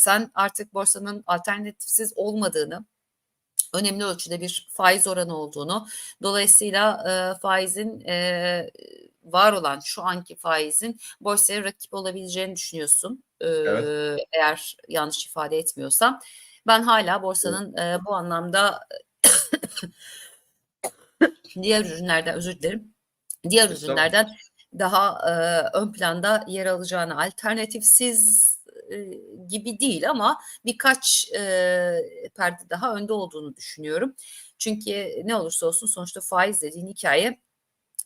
Sen artık borsanın alternatifsiz olmadığını, önemli ölçüde bir faiz oranı olduğunu, dolayısıyla e, faizin e, var olan şu anki faizin borsaya rakip olabileceğini düşünüyorsun. E, Evet. eğer yanlış ifade etmiyorsam. Ben hala borsanın e, bu anlamda diğer ürünlerden özür dilerim. Diğer Estağfurullah. ürünlerden daha e, ön planda yer alacağını alternatifsiz e, gibi değil ama birkaç e, perde daha önde olduğunu düşünüyorum. Çünkü ne olursa olsun sonuçta faiz dediğin hikaye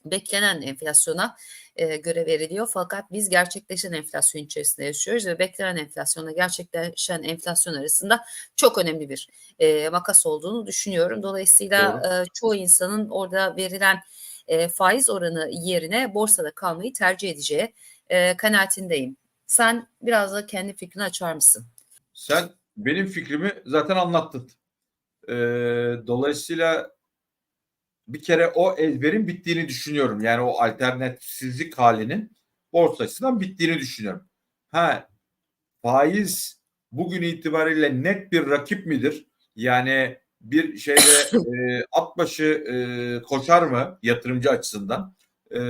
beklenen enflasyona e, göre veriliyor. Fakat biz gerçekleşen enflasyon içerisinde yaşıyoruz ve beklenen enflasyonla gerçekleşen enflasyon arasında çok önemli bir e, makas olduğunu düşünüyorum. Dolayısıyla e, çoğu insanın orada verilen e, faiz oranı yerine borsada kalmayı tercih edeceği e, kanaatindeyim. Sen biraz da kendi fikrini açar mısın? Sen benim fikrimi zaten anlattın. Ee, dolayısıyla bir kere o ezberin bittiğini düşünüyorum. Yani o alternatifsizlik halinin borsa açısından bittiğini düşünüyorum. Ha faiz bugün itibariyle net bir rakip midir? Yani bir şeyde e, at başı e, koşar mı yatırımcı açısından? E,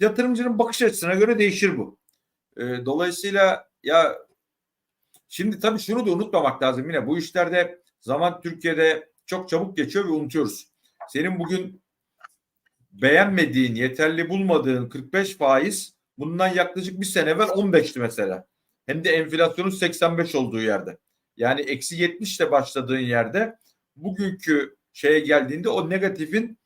yatırımcının bakış açısına göre değişir bu. E, dolayısıyla ya şimdi tabii şunu da unutmamak lazım yine bu işlerde zaman Türkiye'de çok çabuk geçiyor ve unutuyoruz. Senin bugün beğenmediğin, yeterli bulmadığın 45 faiz bundan yaklaşık bir sene evvel 15'ti mesela. Hem de enflasyonun 85 olduğu yerde. Yani eksi 70 ile başladığın yerde bugünkü şeye geldiğinde o negatifin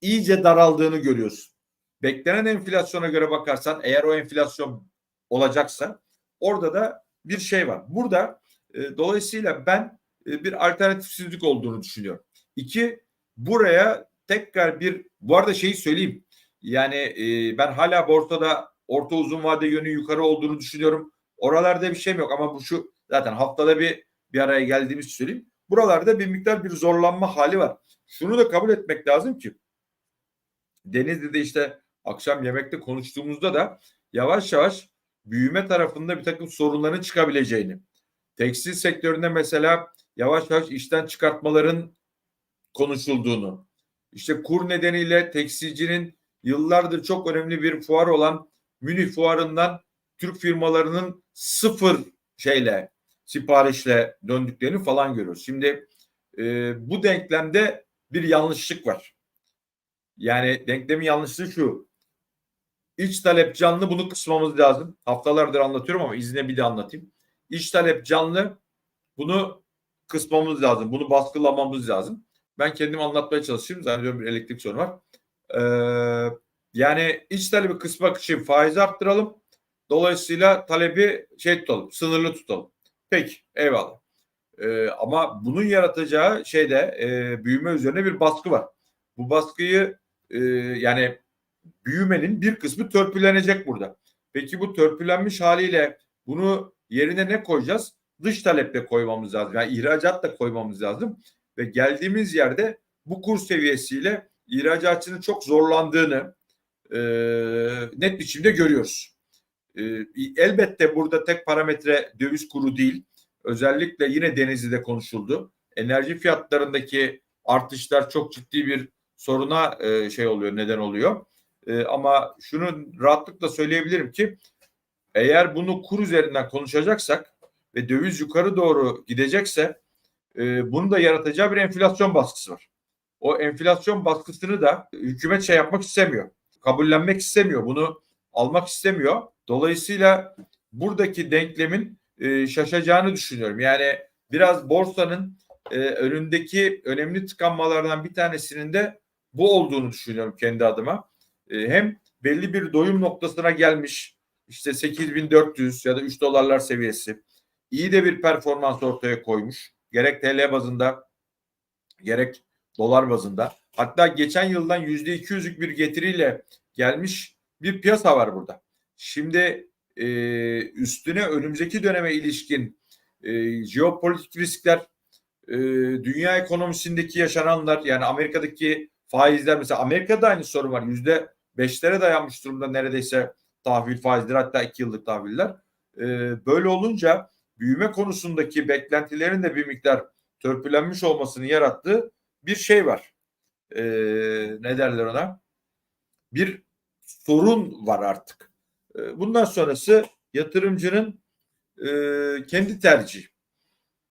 iyice daraldığını görüyorsun. Beklenen enflasyona göre bakarsan eğer o enflasyon olacaksa orada da bir şey var. Burada e, dolayısıyla ben e, bir alternatifsizlik olduğunu düşünüyorum. İki, buraya tekrar bir, bu arada şeyi söyleyeyim. Yani e, ben hala borsada orta uzun vade yönü yukarı olduğunu düşünüyorum. Oralarda bir şeyim yok ama bu şu zaten haftada bir bir araya geldiğimizi söyleyeyim. Buralarda bir miktar bir zorlanma hali var. Şunu da kabul etmek lazım ki Denizli'de işte akşam yemekte konuştuğumuzda da yavaş yavaş büyüme tarafında bir takım sorunların çıkabileceğini, tekstil sektöründe mesela yavaş yavaş işten çıkartmaların konuşulduğunu, işte kur nedeniyle tekstilcinin yıllardır çok önemli bir fuar olan Münih fuarından Türk firmalarının sıfır şeyle siparişle döndüklerini falan görüyoruz. Şimdi e, bu denklemde bir yanlışlık var. Yani denklemin yanlışlığı şu. İç talep canlı bunu kısmamız lazım. Haftalardır anlatıyorum ama izine bir de anlatayım. İç talep canlı bunu kısmamız lazım. Bunu baskılamamız lazım. Ben kendim anlatmaya çalışayım. Zannediyorum bir elektrik sorunu var. Ee, yani iç talebi kısmak için faiz arttıralım. Dolayısıyla talebi şey tutalım, sınırlı tutalım. Peki, eyvallah. Ee, ama bunun yaratacağı şeyde e, büyüme üzerine bir baskı var. Bu baskıyı e, yani büyümenin bir kısmı törpülenecek burada. Peki bu törpülenmiş haliyle bunu yerine ne koyacağız? Dış taleple koymamız lazım. Yani ihracat da koymamız lazım. Ve geldiğimiz yerde bu kur seviyesiyle ihracatçının çok zorlandığını e, net biçimde görüyoruz. E, elbette burada tek parametre döviz kuru değil. Özellikle yine Denizli'de konuşuldu. Enerji fiyatlarındaki artışlar çok ciddi bir soruna e, şey oluyor, neden oluyor. E, ama şunu rahatlıkla söyleyebilirim ki eğer bunu kur üzerinden konuşacaksak ve döviz yukarı doğru gidecekse e, bunu da yaratacağı bir enflasyon baskısı var. O enflasyon baskısını da hükümet şey yapmak istemiyor. Kabullenmek istemiyor. Bunu almak istemiyor. Dolayısıyla buradaki denklemin e, şaşacağını düşünüyorum. Yani biraz borsanın e, önündeki önemli tıkanmalardan bir tanesinin de bu olduğunu düşünüyorum kendi adıma. E, hem belli bir doyum noktasına gelmiş işte 8400 ya da 3 dolarlar seviyesi iyi de bir performans ortaya koymuş. Gerek TL bazında gerek dolar bazında. Hatta geçen yıldan yüzde 200'lük bir getiriyle gelmiş bir piyasa var burada. Şimdi e, üstüne önümüzdeki döneme ilişkin e, jeopolitik riskler, e, dünya ekonomisindeki yaşananlar yani Amerika'daki faizler mesela Amerika'da aynı sorun var. Yüzde beşlere dayanmış durumda neredeyse tahvil faizleri hatta iki yıllık tahviller. E, böyle olunca büyüme konusundaki beklentilerin de bir miktar törpülenmiş olmasını yarattığı bir şey var. E, ne derler ona? Bir sorun var artık. E, bundan sonrası yatırımcının e, kendi tercihi.